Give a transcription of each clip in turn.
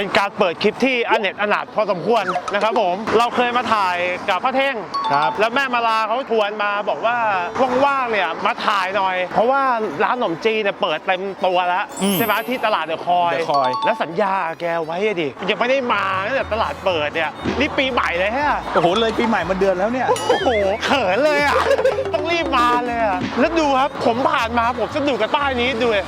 เป็นการเปิดคลิปที่อเนจอนาถพอสมควรนะครับผมเราเคยมาถ่ายกับพระเท่งครับ แล้วแม่มาลาเขาชวนมาบอกว่าว่างๆเนี่ยมาถ่ายหน่อย เพราะว่าร้านขนมจีนเนี่ยเปิดเต็มตัวแล้วอืมใช่ไหมที่ตลาดเดอะคอย The Koi แล้วสัญญาแกไว้อะดิยังไม่ได้มาตั้งแต่ตลาดเปิดเนี่ยนี่ปีใหม่เลยฮะ โอ้โหเลยปีใหม่มาเดือนแล้วเนี่ย โอ้โหเขินเลยอะ ต้องรีบมาเลยอะ แล้วดูครับ ผมผ่านมาผมสะดุดกับป้ายนี้ดูเลย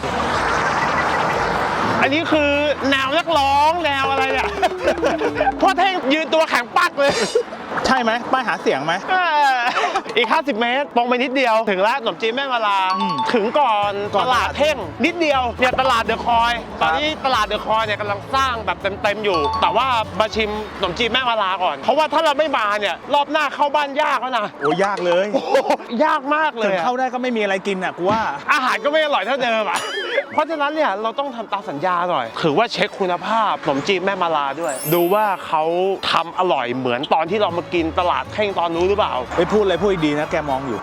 อันนี้คือแนวนักร้องแนวอะไรเนี่ยพ่อเท่งยืนตัวแข็งปักเลย ใช่ไหมป้ายหาเสียงไหม เอออีก 50 เมตรตรงไปนิดเดียว ถึงแล้วขนมจีนแม่มาลา อืมถึงก่อนก่ตอนลาดเท่ง นิดเดียวเนี่ยตลาดเดอะคอย ตอนนี้ตลาดเดอะคอยเนี่ยกำลังสร้างแบบเต็มๆอยู่ แต่ว่ามาชิมขนมจีนแม่มาลาก่อน เพราะว่าถ้าเราไม่มาเนี่ยรอบหน้าเข้าบ้านยากแล้วนะโอ้ยากเลยโอ้โหยากมากเลถึยงอะ เข้าได้ก็ไม่มีอะไรกินอะกูว่า อาหารก็ไม่อร่อยเท่าเดิมอะ เพราะฉะนั้นเนี่ยเราต้องทำตามสัญญาหน่อย ถือว่าเช็คคุณภาพขนมจีนแม่มาลาด้วย ดูว่าเขาทำอร่อยเหมือนตอนที่เรามากินตลาดเท่งตอนนู้นหรือเปล่า ไปพูดอะไรพูดดีๆนะแกมองอยู่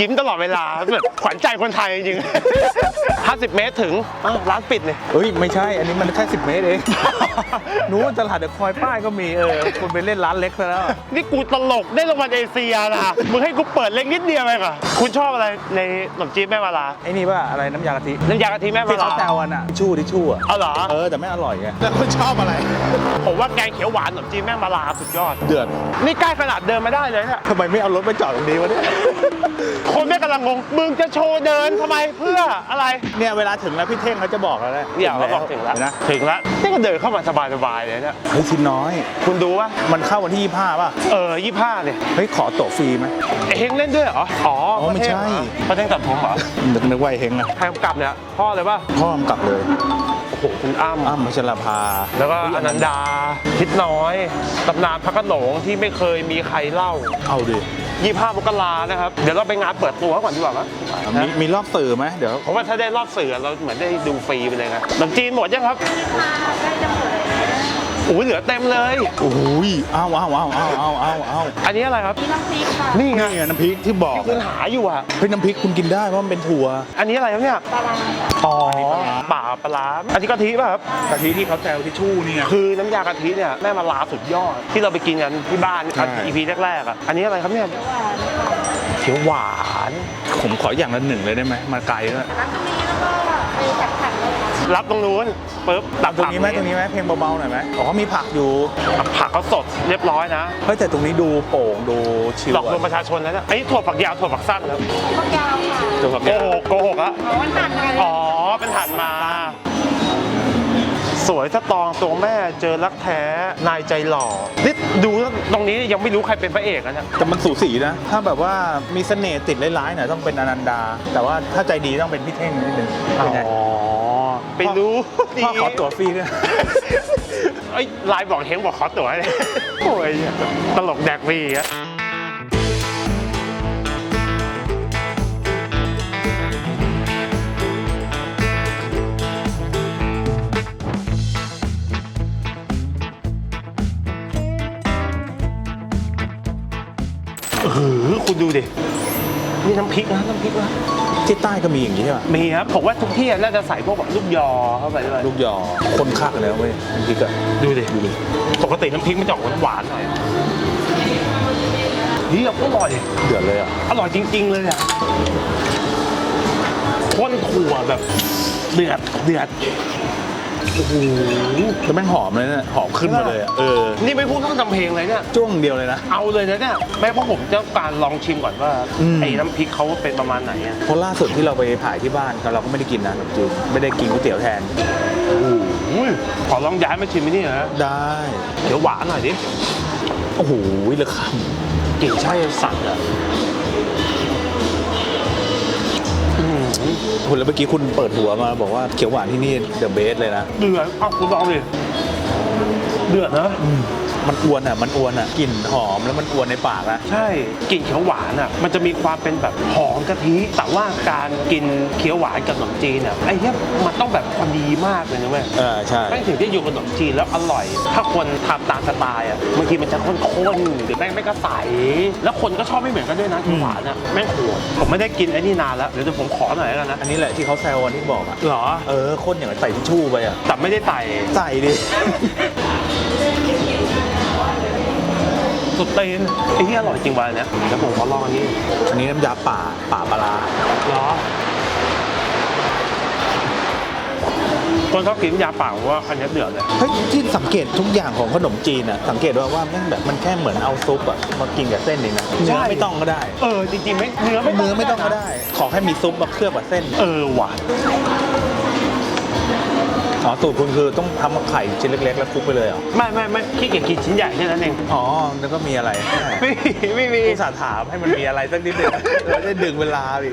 ยิ้มตลอดเวลาแบบขวัญใจคนไทยจริงๆ50 เมตรถึงอ้าวร้านปิดเลยเฮ้ยไม่ใช่ อันนี้มันแค่ 10 เมตรเอง นู้นตลาดเดอะคอยป้ายก็มีเออคุณไปเล่นร้านเล็กซะแล้ว นี่กูตลกได้รางวัลเอเชียนะมึงให้กูเปิดเล็กนิดเดียวเองเหรอคุณชอบอะไรในขนมจีนแม่มาลาไอ้นี่ป่ะอะไรน้ำยากะทิน้ำยากะทิแม่มาที่ลาเขาแซวกันอะทิชชู่ทิชชู่อะเอาเหรอ เออแต่ไม่อร่อยไงแล้วคุณชอบอะไร ผมว่าแกงเขียวหวานขนมจีนแม่มาลาสุดยอด เดือดนี่ใกล้ขนาดเดินมาได้เลยเนี่ยทำไมไม่เอารถไปจอดตรงนี้วะเนี่ยคนแม่กำลังงง มึงจะโชว์เดินทำไมเพื่ออะไร เนี่ยเวลาถึงแล้วพี่เท่งเขาจะบอกแล้วแหละเนี่ยเขาบอกถึงแล้วนะถึงแล้วนี่ก็เดินเข้ามาสบายๆเลยเนี่ยเฮ้ยชิ้นน้อย คุณดูว่ามันเข้าวันที่25ป่ะเออยี่ห้าเนี่ยเฮ้ยขอตั๋วฟรีไหมเอ้เฮงเล่นด้วยเหรออ๋ออ๋อไม่ใช่พระเท่งตัดผมเหรอนึกนึกว่าไอ้เฮงอะใครกำกับเนี่ยพ่อเลยป่ะพ่อมนกลับเลย โอ้โหคุณอ้ำอ้ำพัชรภาแล้วก็อนันดาทิศน้อยตำนานพระโขนงที่ไม่เคยมีใครเล่าเอาดิยี่ห้ามกรานะครับ เดี๋ยวเราไปงานเปิดตัวก่อนดีกว่ามั้ยมีมีรอบสื่อไหมเดี๋ยวเพราะว่าถ้าได้รอบสื่อเราเหมือนได้ดูฟรีไปเลยนะขนมจีนหมดยังครับ โอ้ยเหลือเต็มเลยโอ้ยเอาเอาเอาเอาเอาเอาเอาอันนี้อะไรครับมีน้ำพริกค่ะนี่ไงนี่ไงน้ำพริกที่บอกที่คุณหาอยู่อะเฮ้ยน้ำพริกคุณกินได้เพราะมันเป็นถั่ว อันนี้อะไรครับเนี่ยปลาร้าอ๋อป่าปลาร้าอันนี้กะทิป่ะครับกะทิที่เขาแซวทิชชู่นี่ไงคือน้ำยากะทิเนี่ยแม่มาลาสุดยอด ที่เราไปกินกันที่บ้านใช่อีพีแรกๆอะอันนี้อะไรครับเนี่ยหวานค่ะเขียวหวาน ผมขออย่างละหนึ่งเลยได้ไหมมาไกลแล้วร้านตรงนี้แล้วก็ไปจัดผักเลยค่ะ รับตรงนู้นปุ๊บตักตรงผักนี้ไหมตรงนี้ไหมเพลงเบาๆหน่อยไหมอ๋อมีผักอยู่ผักเขาสดเรียบร้อยนะเฮ้ยแต่ตรงนี้ดูโป่งดูชิลหลอกลวงปอะระชาชนแล้วเนี่ยไอ้นี่ถั่วฝักยาวถั่วฝักสั้นครับข้าวยาวค่ะตัวแบบโกหกโกหกอะอ๋อมันหั่นมาเลยอ๋อเป็นหันมา สวยสตรองตัวแม่เจอรักแท้นายใจหล่อนี่ดูตรงนี้ยังไม่รู้ใครเป็นพระเอกนะเนี่ยแต่มันสูสีนะ ถ้าแบบว่ามีเสน่ห์ติดร้ายๆหน่อยต้องเป็นอนันดา แต่ว่าถ้าใจดีต้องเป็นพี่เท่งนิดนึงเป็นไงอ๋อ ไปรู้ดีพ่อขอตั๋วฟรีด้วยเอ้ยไลน์บอกเฮงบอกขอตั๋วเลยโอ้ยตลกแดกวีอะเออคุณดูดินี่น้ำพริกนะน้ำพริกนะ ที่ใต้ก็มีอย่างนี้ใช่ปะมีครับผมว่าทุกที่น่าจะใส่พวกแบบลูกยอเข้าไปด้วยลูกยอคนคักแล้วเว้ยน้ำพริกอะดูดิดูดิปกติน้ำพริกมันจะออกหวานๆหน่อยเฮ้ยอร่อยเดือดเลยอะอร่อยจริง ๆ เลยอะข้นถั่วแบบเดือดเดือด โอ้โหแต่แม่งหอมเลยเนี่ยหอมขึ้นมาเลยอะเออ นี่ไม่พูดต้องทำเพลงเลยเนี่ย จ้วงเดียวเลยนะ เอาเลยนะเนี่ยแม่เพราะผมจะการลองชิมก่อนว่าอืม ไอ้น้ำพริกเขาเป็นประมาณไหนอะเพราะล่าสุดที่เราไปถ่ายที่บ้านก็เราก็ไม่ได้กินนะขนมจีนไม่ได้กินก๋วยเตี๋ยวแทน อุ้ยขอลองย้ายมาชิมไอ้นี่นะได้ เดี๋ยวหวานหน่อยดิโอ้โหเหลือคกลิ่นใช่สัตว์อะ คุณแล้วเมื่อกี้คุณเปิดหัวมาบอกว่าเขียวหวานที่นี่เดอะเบสเลยนะ เดือดเอาคุณลองดิเดือดนะ มันอวนอะ มันอวนอะ กลิ่นหอมแล้วมันอวนในปากอะ ใช่กลิ่นเขียวหวานอะมันจะมีความเป็นแบบหอมกะทิ แต่ว่าการกินเขียวหวานกับขนมจีนอะไอ้เนี้ยมันต้องแบบพอดีมากเลยนะเว้ยเออใช่ แม่งถึงที่อยู่กับขนมจีนแล้วอร่อย ถ้าคนทำตามสไตล์อะบางทีมันจะข้นๆหรือแม่งไม่ก็ใสแล้วคนก็ชอบไม่เหมือนกันด้วยนะเขียวหวานอะแม่งโหดผมไม่ได้กินไอ้นี่นานแล้วเดี๋ยวผมขอหน่อยแล้วกันนะอันนี้แหละที่เขาแซววันที่บอกอะเหรอ เออข้นอย่างกับใส่ทิชชู่ไปอะแต่ไม่ได้ใส่ ใส่ดิ สุดตีนไอ้ที่อร่อยจริงวะอันเนี้ยแล้วผมขอลองอันนี้อันนี้น้ำยาป่าป่าปลาร้าเหรอคนชอบกินยาเปล่าผมว่าอันเนี้ยเดือดเลยเฮ้ยที่สังเกตทุกอย่างของขนมจีนอะสังเกตว่าว่าแม่งแบบมันแค่เหมือนเอาซุปอะมากินกับเส้นเองนะใช่เนื้อไม่ต้องก็ได้ เออจริงๆไม่เนื้อไม่เนื้อไม่ต้องก็ได้ ขอให้มีซุปมาเคลือบกับเส้น เออว่ะ อ๋อสูตรคุณคือต้องทำไข่ชิ้นเล็กๆ แล้วคลุกไปเลยเหรอ ไม่ไม่ไม่ขี้เกียจกินชิ้นใหญ่แค่นั้นเองอ๋อแล้วก็มีอะไรไม่มีไม่มีอุตส่าห์ถามให้มันมีอะไรสักนิดหนึงเราได้ดึงเวลาอีก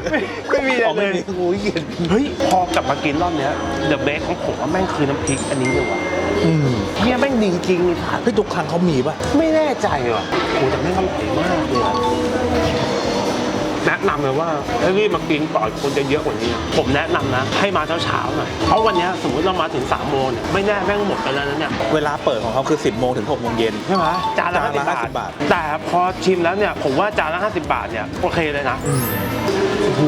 ไม่มีอะไรอ๋อไม่เลยมีกูเกียจเฮ้ยพอกลับมากินรอบเนี้ยเดอะเบสของผมว่าแม่งคือน้ำพริกอันนี้เลยว่ะอืมเฮียแม่งดีจริงเลยค่ะเฮ้ยทุกครั้งเขามีป่ะ ไม่แน่ใจว่ะโอ้แต่แม่งอร่อยมากเลยอะ แนะนำเลยว่าให้รีบมากินก่อนคนจะเยอะกว่านี้ ผมแนะนำนะ ให้มาเช้าๆหน่อยเพราะวันเนี้ยสมมติเรามาถึง3ามโมงเนี่ยไม่แน่แม่งหมดไปแล้วนะเนี่ยเวลาเปิดของเขาคือ 10 โมงถึง6โมงเย็น ใช่ไหมจานละจานละ50 50บาบาท ท แต่พอชิมแล้วเนี่ยผมว่าจานละ50 บาทเนี่ยโอเคเลยนะโอ้โห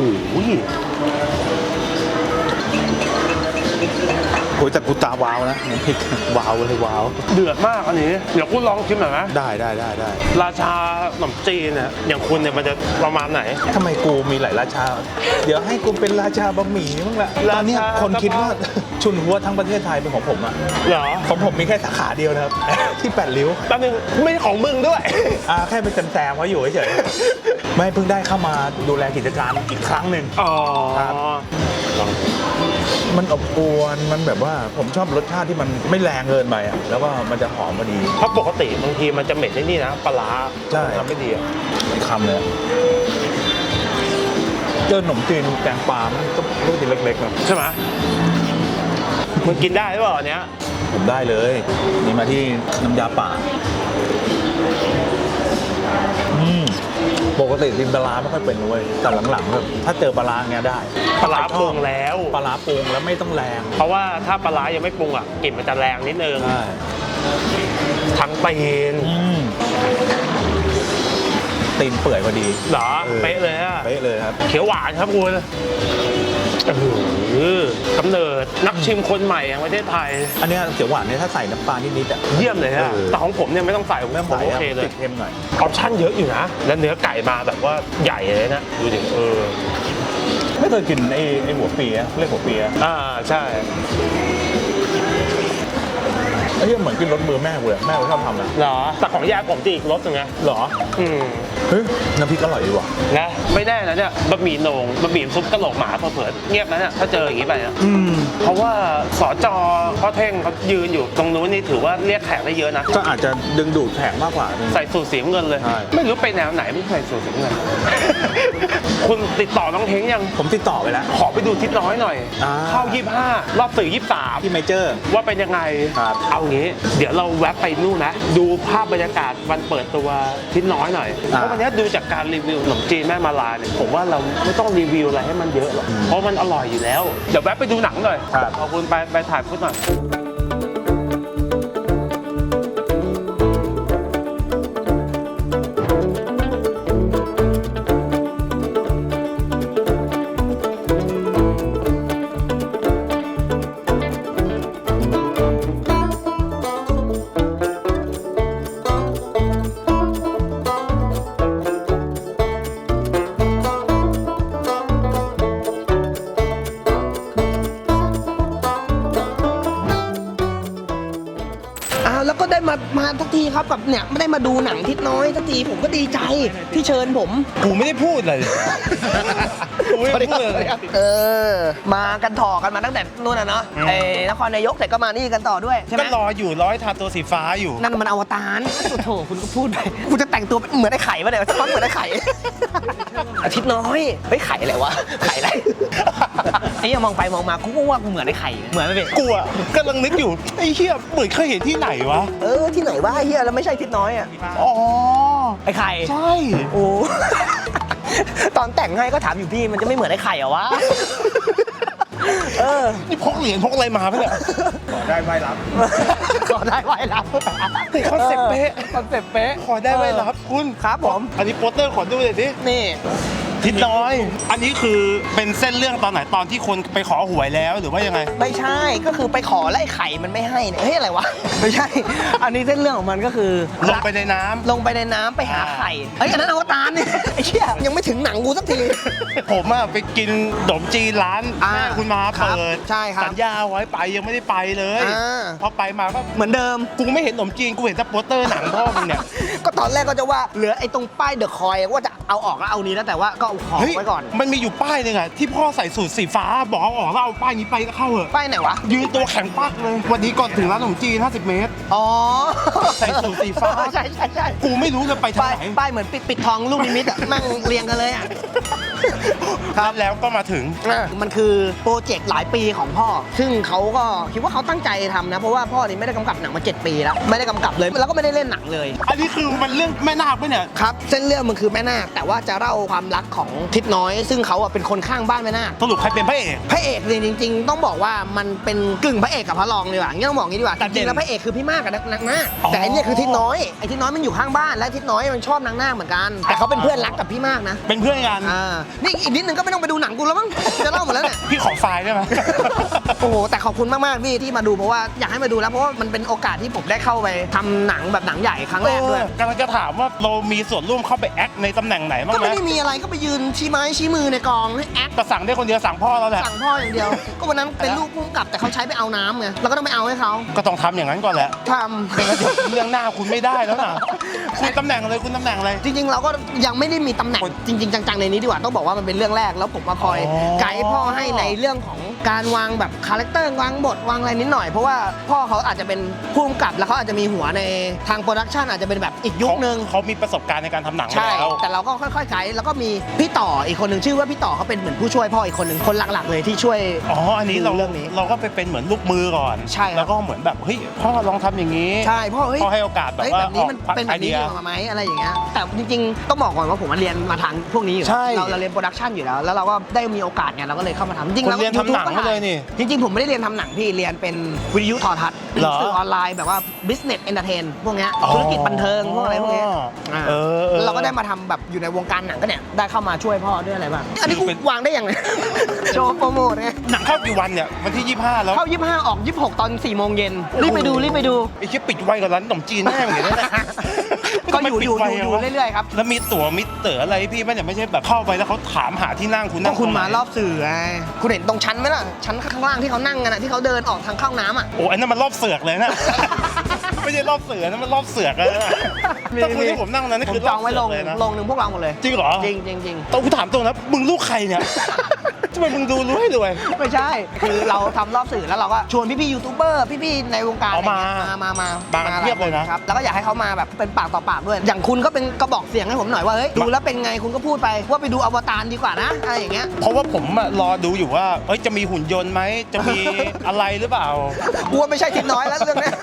อ้ยแต่กูตาวาวนะน้ำพริกว้าวเลยว้าว เดือดมากอันนี้ เดี๋ยวคุณลองชิมหน่อยไหมได้ได้ได้ได้ราชาขนมจีนเนี่ยอย่างคุณเนี่ยมันจะประมาณไหน ทำไมกูมีหลายราชา เดี๋ยวให้กูเป็นราชาบะหมี่บ้างละราชาตอนเนี้ยคนคิดว่ากะเพราชุนหัวทั้งประเทศไทยเป็นของผมอะเหรอของผมมีแค่สาขาเดียวนะครับ ที่แปดริ้วแป๊บนึงไม่ใช่ของมึงด้วย อ่าแค่ไปแซมๆเขาอยู่เฉยๆไม่เพิ่งได้เข้ามาดูแลกิจการอีกครั้งหนึ่ง อ๋อครับ มันอบอวนมันแบบว่าผมชอบรสชาติที่มันไม่แรงเกินไปอะแล้วก็มันจะหอมพอดี เพราะปกติบางทีมันจะเหม็นไอ้นี่นะปลาร้าใช่ ทำไม่ดีอะอีกคำเลยอะเจอขนมจีนแกงปลามันก็ลูกทีเล็กๆนะใช่ไหมมันกินได้หรือเปล่าอันเนี้ยผมได้เลย นี่มาที่น้ำยาป่า อืม ปกติกินปลาร้าไม่ค่อยเป็นเว้ยแต่หลังๆแบบถ้าเจอปลาร้าเงี้ยได้ปลาร้าปรุงแล้ว ปลาร้าปรุงแล้วไม่ต้องแรง เพราะว่าถ้าปลาร้ายังไม่ปรุงอะกลิ่นมันจะแรงนิดนึงใช่ทั้งตีนอืมตีนเปื่อยพอดี เหรอเออเป๊ะเลยอะเป๊ะเลยครับ เขียวหวานครับคุณเอ อกำเนิดนักชิมคนใหม่แห่งประเทศไทย อันเนี้ยเขียวหวานเนี่ยถ้าใส่น้ำตาลนิดๆอะเยี่ยมเลยฮะเออ แต่ของผมเนี่ยไม่ต้องใส่ผมเริ่มผมใส่โออะเคเลย ติดเค็มหน่อยออปชั่นเยอะอยู่นะ แล้วเนื้อไก่มาแบบว่าใหญ่เลยนะ ดูดิเออ ไม่เคยกินไอ้ไอ้หัวปีอะเรียกหัวปีอะอ่า ใช่ ไอ้เหี้ยเหมือนกินรสมือแม่กูเลยแม่กูชอบทำนะเหรอ แต่ของยาผมจะอีกรสหนึ่งไงเหรอ อืม เฮ้ยน้ำพริกอร่อยดีว่ะนะไม่แน่นะเนี่ยบะหมี่โหนงบะหมี่ซุปกระโหลกหมาเผื่อๆเงียบนะเนี่ยถ้าเจออย่างนี้ไปนะอืมเพราะว่าสจพ่อเท่งเขายืนอยู่ตรงนู้นนี่ถือว่าเรียกแขกได้เยอะนะก็อาจจะดึงดูดแขกมากกว่า ใส่สูทสีน้ำเงินเลย ใช่ ไม่รู้ไปแนวไหนไม่ใส่สูทสีน้ำเงิน คุณติดต่อน้องเท้งยังผมติดต่อไปแล้ว ขอไปดูทิศน้อยหน่อย อ่า เข้า 25 รอบสื่อ23 ที่เมเจอร์ ว่าเป็นยังไง ครับ เอางี้ เดี๋ยวเราแวะไปนู่นนะ ดูภาพบรรยากาศวันเปิดตัวทิศน้อยหน่อยเพราะวันนี้ดูจากการรีวิวขนมจีนแม่มาลาเนี่ยผมว่าเราไม่ต้องรีวิวอะไรให้มันเยอะหรอกเพราะมันอร่อยอยู่แล้ว เดี๋ยวแวะไปดูหนังหน่อยครับเอาคุณไปไปถ่ายพุทธหน่อย ก็ได้มามาทักทีครับกับเนี่ยไม่ได้มาดูหนังทิศน้อยทักทีผมก็ดีใจที่เชิญผม กูไม่ได้พูดเลย กูไม่ได้พูดเลยเออ มากันต่อกันมาตั้งแต่นู่นน่ะเนาะไอ้นครนายกแต่ก็มานี่กันต่อด้วยใช่ไหมก็รออยู่ร้อยทาตัวสีฟ้าอยู่ นั่นมันอวตารโอ้โถคุณก็พูดไปกูจะแต่งตัวเป็นเหมือนไอ้ไข่ปะเนี่ยสักพักเหมือนไอ้ไข่ อาทิตย์น้อยเฮ้ยไข่อะไรวะไข่อะไรไอ้เหี้ยมองไปมองมากูก็ว่ากูเหมือนไอ้ไข่เหมือนไหมพี่กูอะกำลังนึกอยู่ไอ้เหี้ยเหมือนเคยเห็นที่ไหนวะเออที่ไหนวะไอ้เหี้ยแล้วไม่ใช่ทิศน้อยอะอ๋อไอ้ไข่ใช่โอ้ ตอนแต่งให้ก็ถามอยู่พี่มันจะไม่เหมือนไอ้ไข่เหรอวะ เออ นี่พกเหรียญพกอะไรมาปะเนี่ยได้ไว้รับ ขอได้ไว้รับเฮ้ยคอนเซ็ปต์เป๊ะ คอนเซ็ปต์เป๊ะ ขอได้ไหมล่ะครับคุณ ครับผม อันนี้โปสเตอร์ขอดูหน่อยสิ นี่ ทิศน้อย อันนี้คือเป็นเส้นเรื่องตอนไหนตอนที่คนไปขอหวยแล้วหรือว่ายังไง ไม่ใช่ก็คือไปขอแล้วไอ้ไข่มันไม่ให้เนี่ยเฮ้ยอะไรวะ ไม่ใช่ อันนี้เส้นเรื่องของมันก็คือลงไปในน้ำ ลงไปในน้ำไปหาไข่เฮ้ยอันนั้นอวตารเนี่ยไอ้เชี่ยยังไม่ถึงหนังกูสักที ผมอะไปกินขนมจีนร้านอ่าแม่คุณมาครับเปิดใช่ครับสัญญาไว้ไปยังไม่ได้ไปเลยอ่า พอไปมาก็เหมือนเดิม กูไม่เห็นขนมจีนกูเห็นแต่โปสเตอร์หนังพ่อมึงเนี่ย ก็ตอนแรกก็จะว่าเหลือไอ้ตรงป้ายเดอะคอยว่าจะเอาออกแล้วเอานี้แล้วแต่ว่าก็เอาของเฮ้ยไว้ก่อน มันมีอยู่ป้ายหนึงอะที่พ่อใส่สูทสีฟ้าบอกเอาออกแล้วเอาป้ายนี้ไปก็เข้าเหอะป้ายไหนวะ ยืนตัวแข็งปักเลย วันนี้ก่อนถึงร้านขนมจีน 50 เมตร อ๋อใส่สูทสีฟ้า ใช่ใช่ใช่กูไม่รู้จะไปทางป้ายไหนป้ายเหมือนปิดปิดทองลูกนิมิตอะแม่งเรียงกันเลยอะครับแล้วก็มาถึงมันคือโปรเจกต์หลายปีของพ่อ ซึ่งเขาก็คิดว่าเขาตั้งใจทำนะ เพราะว่าพ่อนี่ไม่ได้กำกับหนังมา7ปีแล้ว ไม่ได้กำกับเลย แล้วก็ไม่ได้เล่นหนังเลย อันนี้คือมันเรื่องแม่นาคปะเนี่ย ครับ เส้นเรื่องมันคือแม่นาคแต่ว่าจะเล่าความรักของทิศน้อย ซึ่งเขาอะเป็นคนข้างบ้านแม่นาคสรุปใครเป็นพระเอก พระเอกเนี่ยจริง ๆ ต้องบอกว่ามันเป็นกึ่งพระเอกกับพระรองดีกว่าอย่างนี้ต้องบอกงี้ดีกว่าแต่จเด่นริงๆแล้วพระเอกคือพี่มากกับนางนาคอ๋อ แต่อันเนี้ยคือทิศน้อยไอ้ทิศน้อยมันอยู่ข้างบ้านและทิศน้อยมันชอบนางนาคเหมือนกัน แต่เขาเป็นเพื่อนรักกับพี่มากนะเป็นเพื่อนกัน อ่านี่อีกนิดนึงก็ไม่ต้องไปดูหนังกูแล้วมั้งจะเล่าหมดแล้วเนี่ย พี่ขอไฟล์ได้ไหม โอ้โห แต่ขอบคุณมากๆพี่ที่มาดูเพราะว่าอยากให้มาดูแล้วเพราะว่ามันเป็นโอกาสที่ผมได้เข้าไปทำหนังแบบหนังใหญ่ครั้งแรกด้วย เออกำลังจะถามว่าเรามีส่วนร่วมเข้าไปแอคในตำแหน่งไหนบ้างก็ไหม ไม่ได้มีอะไรก็ไปยืนชี้ไม้ชี้มือในกองให้แอคแต่สั่งได้คนเดียวสั่งพ่อแล้วแหละสั่งพ่ออย่างเดียว ก็วันนั้นเป็นลูกพุ่งกลับแต่เขาใช้ไปเอาน้ำไงเราก็ต้องไปเอาให้เขาก็ต้องทำอย่างนั้นก่อนแหละทไม่งั้นเดี๋ยวเรื่องหน้าคุณไม่ได้แล้วนะคุณตำแหน่งอะไรคุณตำแหน่งอะไรำจริง ๆ เราก็ยังไม่ได้มีตำแหน่งจริง ๆ จังๆในนี้ดีกว่าต้องบอกว่ามันเป็นเรื่องแรกแล้วผมมาคอยอ๋อ ไกด์พ่อให้ในเรื่องของ การวางแบบคาแรคเตอร์วางบทวางอะไรนิดหน่อยเพราะว่าพ่อเขาอาจจะเป็นผู้กำกับแล้วเขาอาจจะมีหัวในทางโปรดักชันอาจจะเป็นแบบอีกยุคนึง เขามีประสบการณ์ในการทำหนังมาใช่ แล้ว แต่เราก็ค่อยๆไกด์แล้วก็มีพี่ต่ออีกคนหนึ่งชื่อว่าพี่ต่อเขาเป็นเหมือนผู้ช่วยพ่ออีกคนหนึ่งคนหลักๆ เลยที่ช่วย อ๋อ อันนี้เราเรื่องนี้เราก็ไปเป็นเหมือนลูกมือก่อนใช่ครับ แล้วก็เหมือนแบบเฮ้ยพ่อลองทำอย่างนี้ ใช่พ่อเฮ้ยพ่อให้โอกาสแบบเฮ้ยว่าแบบนี้มันออกเป็นแบบนี้ไอดีเดียกว่าไหมอะไรอย่างเงี้ยแต่จริงๆต้องบอกก่อนว่าผมมาเรียนมาทางพวกนี้อยู่ใช่ เราเราเรียนโปรดักชันอยู่แล้วแล้วเราก็ได้มีโอกาสไงเราก็เลยเข้ามาทำจริงๆคุณแล้ว เรียนทำหนังมาเลยนี่ จริง ๆ ผมไม่ได้เรียนทำหนังพี่เรียนเป็นวิทยุโทอทัศน์เหรอ สื่อออนไลน์แบบว่า business entertain พวกเนี้ยธุรกิจบันเทิงพวกอะไรพวกเนี้ยาเออออเราก็ได้มาทำแบบอยู่ในวงการหนังก็เนี่ยได้เข้ามาช่วยพ่อด้วยอะไรบ้างอันนี้กูเป็น วางได้ยังไง โชว์โปรโมทไงหนังเข้ากี่วันเนี่ยวันที่ 25 แล้วเข้า 25 ออก 26 ตอน4โมงเย็นรีบไปดูรีบไปดู ไอ้เชี่ยปิดไวกว่าร้านขนมจีนแน่เหมือนกันนะก็อยู่อยู่ทำไมอยู่ปิดไวอยู่อะวะเรื่อยๆครับ แล้วมีตั๋วมิเตอร์อะไรพี่ไม่เนี่ยไม่ใช่แบบเข้าไปแล้วเขาถามหาที่นั่งคุณก็นั่งคุณตงไหนมารอบสื่อไงคุณเห็นตรงชั้นไหมล่ะชั้นข้างล่างที่เขานั่งกันอะที่เขาเดินออกทางเข้าน้ำอะโอ้อันนั้นมันรอบเสือกเลยนะ ไม่ใช่รอบเสือนะมันรอบเสือกเลยนะมีถ้าคุณมี ที่ผมนั่งนั้นนี่ผมคือจรอองบไว้เสืลองเลยนะลงหนึ่งพวกเราหมดเลย จริงเหรอจริงจริงจริงแต่กูถามตรงนะมึงลูกใครเนี่ยทำ ไมมึงดูรู้ให้รวย ไม่ใช่ คือเราทำรอบสื่อแล้วเราก็ชวนพี่ๆยูทูบเบอร์พี่ๆในวงการเอามาอะไรเงี้ยมามามามาเทียบเลยนะ ครับแล้วก็อยากให้เขามาแบบเป็นปากต่อปากด้วย อย่างคุณก็เป็นกระบอกเสียงให้ผมหน่อยว่าเฮ้ยดูแล้วเป็นไงคุณก็พูดไปว่าไปดูอวตารดีกว่านะอะไรอย่างเงี้ยเพราะว่าผมอะรอดูอยู่ว่าเอ้ยจะมีหุ่นยนต์ไหมจะมีอะไรหรือเปล่า กลัวไม่ใช่ทิศน้อยแล้วเรื่องเนี้ย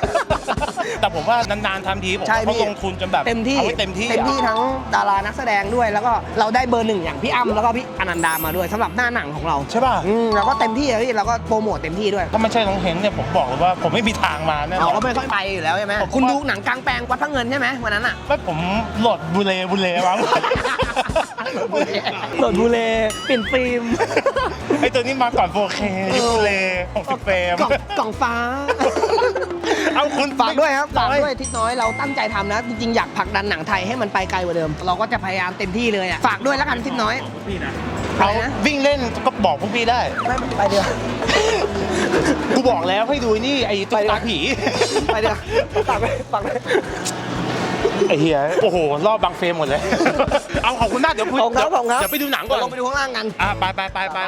แต่ผมว่านานๆทำทีผมใช่ว่าเขาพี่ ลงทุนจนแบบเต็มที่เอาไว้เต็มที่เต็มที่อะทั้งดารานักแสดงด้วย แล้วก็เราได้เบอร์หนึ่งอย่างพี่อ้ำแล้วก็พี่อนันดามาด้วยสำหรับหน้าหนังของเราใช่ป่ะ อืมเราก็เต็มที่เลยพี่เราก็โปรโมทเต็มที่ด้วยถ้าไม่ใช่น้องเฮงเนี่ยผมบอกเลยว่าผมไม่มีทางมาแน่นเราอน ก็ไม่ค่อยไปอยู่แล้วใช่ไหมผมคุณว่า ดูหนังกลางแปลงวัดพระเงินใช่ไหมวันนั้นอะ ไม่ผมโหลดบุเลบุเลวางโหลดบูเลเปลี่ยนฟิล์มไอตัวนี้มาก่อน 4K ยุคบุเล60เฟรมกล่องกล่องฟ้า เอาคุณฝากด้วยครับฝากไม่ด้วยทิศน้อยเราตั้งใจทำนะจริงๆอยากผลักดันหนังไทยให้มันไปไกลกว่าเดิม เราก็จะพยายามเต็มที่เลยอะฝากด้วยแล้วกันทิศน้อยเอาอะไรนะวิ่งเล่นก็บอกพวกพี่ได้ไม่ไปเดียวกูบอกแล้วให้ดูนี่ไอ้ตุ๊กตาผีไปเดียวฝากไปฝากไปไอ้เหี้ยโอ้โห รอบบางเฟรมหมดเลย เอาขอบคุณมากเดี๋ยวคุยขอบคุณครับผมครับเดี๋ยวไปดูหนังก่อนลงไปดูข้างล่างกันอะไปไปไปไป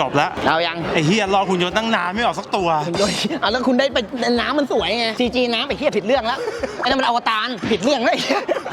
จบแล้วเรายังไอ้เฮียรอคุณยนต์ตั้งนานไม่ออกสักตัวโดยเอาแล้วคุณได้ไปน้ำมันสวยไงซีจีน้ำไปเฮียผิดเรื่องแล้วไอ้ นั่นมันอวตารผิดเรื่องเลย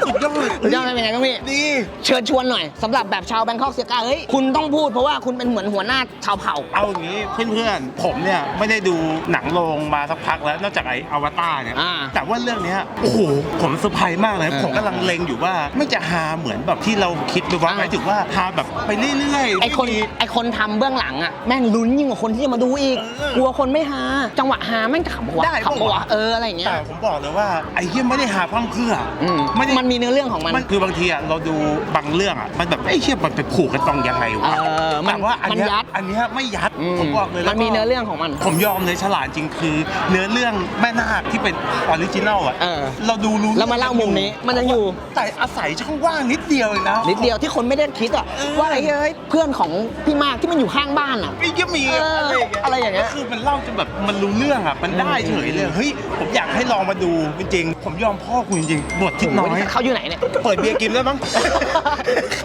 สุดยอดสุดยอดเลยเป็นไงบ้างพี่ดีเชิญชวนหน่อยสำหรับแบบชาวแบงคอกเซียกาเฮ้ยคุณต้องพูดเพราะว่าคุณเป็นเหมือนหัวหน้าชาวเผ่า เอาอย่างนี้เพื่อนๆ ผมเนี่ยไม่ได้ดูหนังโรงมาสักพักแล้วนอกจากไอ้อวตารเนี่ยอ่าแต่ว่าเรื่องเนี้ยโอ้โหผมเซอร์ไพรส์มากเลย เออผมกำลังเล็งอยู่ว่าไม่จะฮาเหมือนแบบที่เราคิดหรือว่าอ่าหมายถึงว่าฮาแบบไปเรื่อยๆไอคนม่มี ไอคนทำเบื้องหลังอะแม่งลุ้นยิ่งกว่าคนที่จะมาดูอีก เออกลัวคนไม่หาจังหวะหาแม่งจะขำปะวะได้ขำปะปะวะวะ เอออะไรอย่างเงี้ย แต่ผมบอกเลยว่าไอ้เหี้ยไม่ได้หาพร่ำเพรื่อออืมไม่ได้มันมีเนื้อเรื่องของมัน มันคือบางทีอะเราดูบางเรื่องอะมันแบบไอ้เหี้ยมันไปผูกกันตรงยังไงวะเออมันแต่ว่าอันเนี้มันยัยดอันเนี้ยไม่ยัดอืผมบอกเลยแล้วมันมีก็เนื้อเรื่องของมัน ผมยอมเลยฉลาดจริงคือ เนื้อเรื่องแม่นาคที่เป็นออริจินัลอะเออเราดูรู้แล้วมาเล่ามุมนี้มันยังอยู่ แต่อาศัยช่องว่างนิดเดียวเองนะ นิดเดียวที่คนไม่ได้คิดอะเออ ว่าไอ้เฮ้ยเพื่อนของพี่มากที่มันอยู่ข้างบ้านอะ ไอ้เหี้ยมีเอออะไรอย่างเงี้ยก็คือมันเล่าจนแบบมันรู้เรื่องอะมันได้เฉยเลยเฮ้ยผมอยากให้ลองมาดูจริงๆผมยอมพ่อคุณจริงๆบททิศน้อย เขาอยู่ไหนเนี่ย เปิดเบียร์กินแล้วมั้ง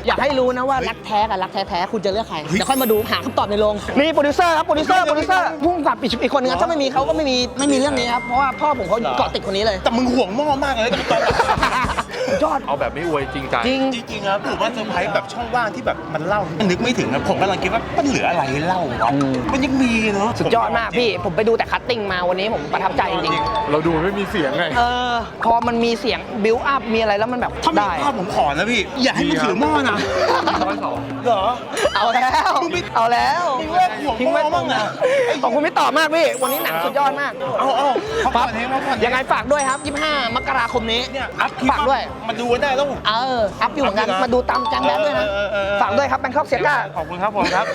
อยากให้รู้นะว่ารักแท้กับรักแท้ๆคุณจะเลือกใครเดี๋ยวค่อยมาดูหาคำตอบในโรงนี่โปรดิวเซอร์ครับโปรดิวเซอร์โปรดิวเซอร์พุ่งกับอีกอีกคนนึงครับถ้าไม่มีเขาก็ไม่มีไม่มีเรื่องนี้ครับเพราะว่าพ่อผมเขาเกาะติดคนนี้เลย แต่มึงห่วงหม้อมากเลยตอน หลังยอด เอาแบบไม่อวยจริงใจจริง จริงๆครับผมว่าเซอร์ไพรส์แบบช่องว่างที่แบบมันเล่ามันนึกไม่ถึงนะผมกำลังคิดว่ามันเหลืออะไรให้เล่าวะอืม มันยังมีเนาะสุดยอดมากพี่ ผมไปดูแต่คัตติ้งมาวันนี้ผมประทับใจจริงเราดูไม่มีเสียงไง ๆเออพอมันมีเสียงบิวอัพมีอะไรแล้วมันแบบถ้ามีได้ ภาพผมขอนะพี่ อย่าให้มันถือหม้อนะร้อยสองเหรอ เอาแล้วมึงไม่เอาแล้วทิ้งไว้ห่วงทิ้งไว้หม้อบ้างนะขอบคุณพี่ต่อมากพี่ วันนี้หนังสุดยอดมาก เอาเอาพักผ่อนให้พักผ่อนยังไงฝากด้วยครับ 25 มกราคมนี้เนี่ยอัพคลิปฝากด้วย มาดูกันได้แล้วเอออัพอยู่เหมือนกันอัพอยู่นะมาดูตามแจมแบดด้วยนะเออเออเออ ฝากด้วยครับแบงคอกเซียก้า ขอบคุณครับผมครับ